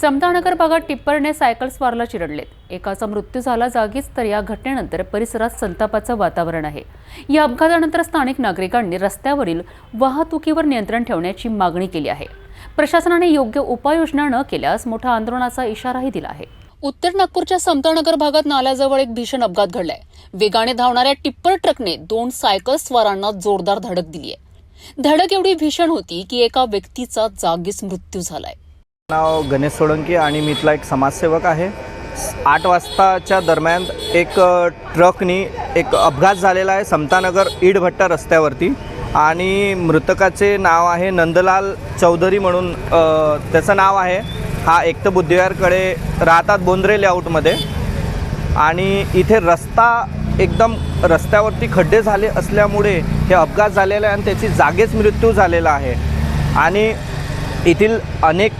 समतानगर भागात टिप्परने सायकल स्वारला चिरडलेत. एकाचा मृत्यू झाला जागीच तर या घटनेनंतर परिसरात संतापाचं वातावरण आहे. या अपघातानंतर स्थानिक नागरिकांनी रस्त्यावरील वाहतुकीवर नियंत्रण ठेवण्याची मागणी केली आहे. प्रशासनाने योग्य उपाययोजना न केल्यास मोठ्या आंदोलनाचा इशाराही दिला आहे. उत्तर नागपूरच्या समतानगर भागात नाल्याजवळ एक भीषण अपघात घडलाय. वेगाने धावणाऱ्या टिप्पर ट्रकने दोन सायकल स्वारांना जोरदार धडक दिली आहे धडक एवढी भीषण होती की एका व्यक्तीचा जागीच मृत्यू झालाय. नाव गणेश सोळंकी आणि मी इथला एक समाजसेवक आहे. आठ वाजताच्या दरम्यान एक ट्रकनी एक अपघात झालेला आहे समतानगर ईडभट्टा रस्त्यावरती आणि मृतकाचे नाव आहे नंदलाल चौधरी म्हणून त्याचं नाव आहे. हा एकता बुद्धिवारकडे राहतात बोंद्रे लेआउटमध्ये आणि इथे रस्ता एकदम रस्त्यावरती खड्डे झाले असल्यामुळे हे अपघात झालेला आहे आणि त्याची जागेच मृत्यू झालेला आहे. आणि येथील अनेक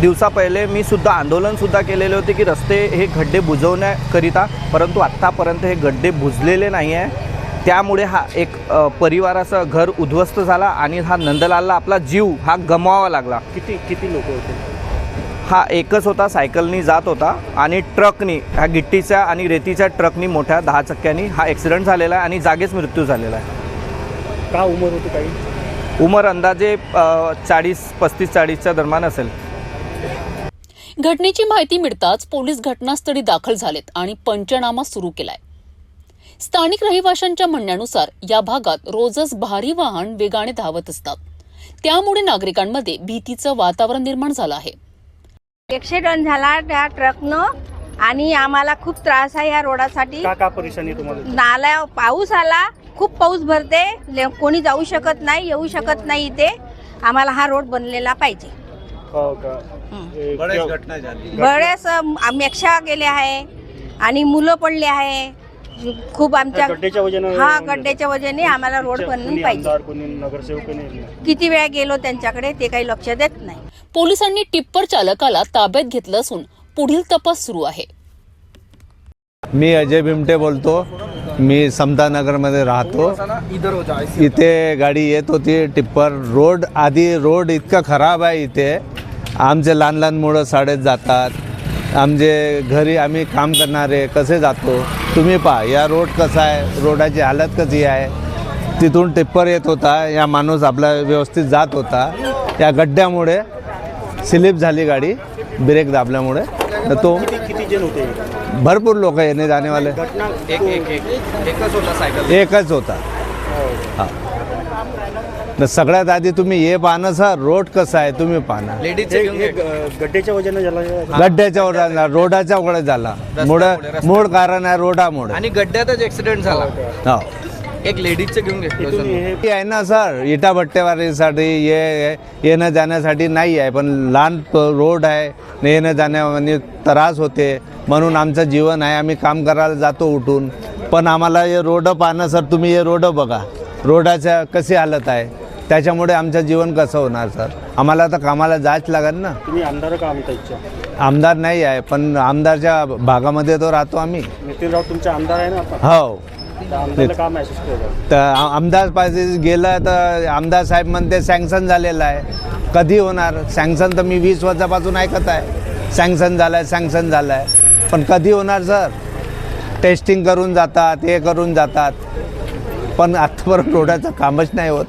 दिवसा पहिले मी सुद्धा आंदोलनसुद्धा केलेले होते की रस्ते हे खड्डे बुजवण्याकरिता परंतु आत्तापर्यंत हे गड्डे बुजलेले नाही आहे त्यामुळे हा एक परिवाराचं घर उद्ध्वस्त झाला आणि हा नंदलालला आपला जीव हा गमवावा लागला. किती किती लोक होते? हा एकच होता सायकलनी जात होता आणि ट्रकनी ह्या गिट्टीच्या आणि रेतीच्या ट्रकनी मोठ्या दहा चक्क्यांनी हा ॲक्सिडेंट झालेला आहे आणि जागेच मृत्यू झालेला आहे. का उमर होती काही उमर अंदाजे चाळीस पस्तीस चाळीसच्या दरम्यान असेल. घटनेची माहिती मिळताच पोलीस घटनास्थळी दाखल झालेत आणि पंचनामा सुरू केलाय. स्थानिक रहिवाशांच्या म्हणण्यानुसार या भागात रोजच भारी वाहन वेगाने धावत असतात. त्यामुळे नागरिकांमध्ये भीतीचं वातावरण निर्माण झालं आहे. ॲक्सिडेंट झाला त्या ट्रकनं आणि आम्हाला खूप त्रास आहे या रोडासाठी. का का परेशानी आहे तुम्हाला? नाल्या पाऊस आला खूप पाऊस भरते. ले- कोणी जाऊ शकत नाही येऊ शकत नाही इथे. आम्हाला हा रोड बनलेला पाहिजे. हो का? हं. ए, घटना झाली. बरेच मेक्षा गेले आहे आणि मुलं पडले आहे. खूप आमच्या वजन हा गड्ड्याच्या वजने आम्हाला रोड बनवून पाहिजे आमदार कोणी नगरसेवक कोणी येत नाही. किती वेळा गेलो त्यांच्याकडे ते काही लक्ष देत नाही. पोलिसांनी टिप्पर चालकाला ताब्यात घेतलं असून पुढील तपास सुरू आहे. मी अजय बिमटे बोलतो. मी समतानगरमध्ये राहतो. इथे गाडी येत होती टिप्पर. रोड आधी रोड इतका खराब आहे इथे. आमचे लहान लहान मुलं शाळेत जातात. आमचे घरी आम्ही काम करणारे कसे जातो? तुम्ही पहा या रोड कसा आहे? रोडाची हालत कशी आहे? तिथून टिप्पर येत होता या माणूस आपला व्यवस्थित जात होता. या गड्ड्यामुळे स्लिप झाली गाडी ब्रेक दाबल्यामुळे. तर तो किती किती जण होते भरपूर लोक येणे जाणेवाले एकच होता सायकल एकच होता हा तर सगळ्यात आधी तुम्ही हे पाहणं सर रोड कसा आहे तुम्ही पाहणं. लेडीजचे हे- घेऊन हे घे. ग- गड्ड्याच्या वजन झाला गड्ड्याच्या रोडाच्या वर झाला मूळ मूळ कारण आहे रोडामुळे. आणि गड्ड्यातच ऍक्सिडेंट झाला. हो एक लेडीजचे घेऊन घेतलं हे हे आहे ना सर इटा भट्टेवारीसाठी ये येणं जाण्यासाठी नाही आहे पण लहान रोड आहे न येणं जाण्यामध्ये त्रास होते म्हणून आमचं जीवन आहे आम्ही काम करायला जातो उठून. पण आम्हाला हे रोड पाहणं सर तुम्ही हे रोड बघा. रोडाच्या कशी हालत आहे? त्याच्यामुळे आमचं जीवन कसं होणार सर? आम्हाला आता कामाला जायच लागेल ना? तुम्ही आमदार का आमचा इच्छा? आमदार नाही आहे पण आमदारच्या भागामध्ये तो राहतो आम्ही. नितीन राऊत तुमचे आमदार आहे ना आता? हो. त्या आमदारला का मेसेज केलं? तर आ- आमदार पाहिजे गेलं तर आमदार साहेब म्हणते सँक्शन झालेलं आहे. कधी होणार? सँक्शन तर मी वीस वर्षापासून ऐकत आहे. सँक्शन झालं आहे सँक्शन झालं आहे पण कधी होणार सर? टेस्टिंग करून जातात हे करून जातात. पण आत्तापर्यंत रोडाचं कामच नाही होत.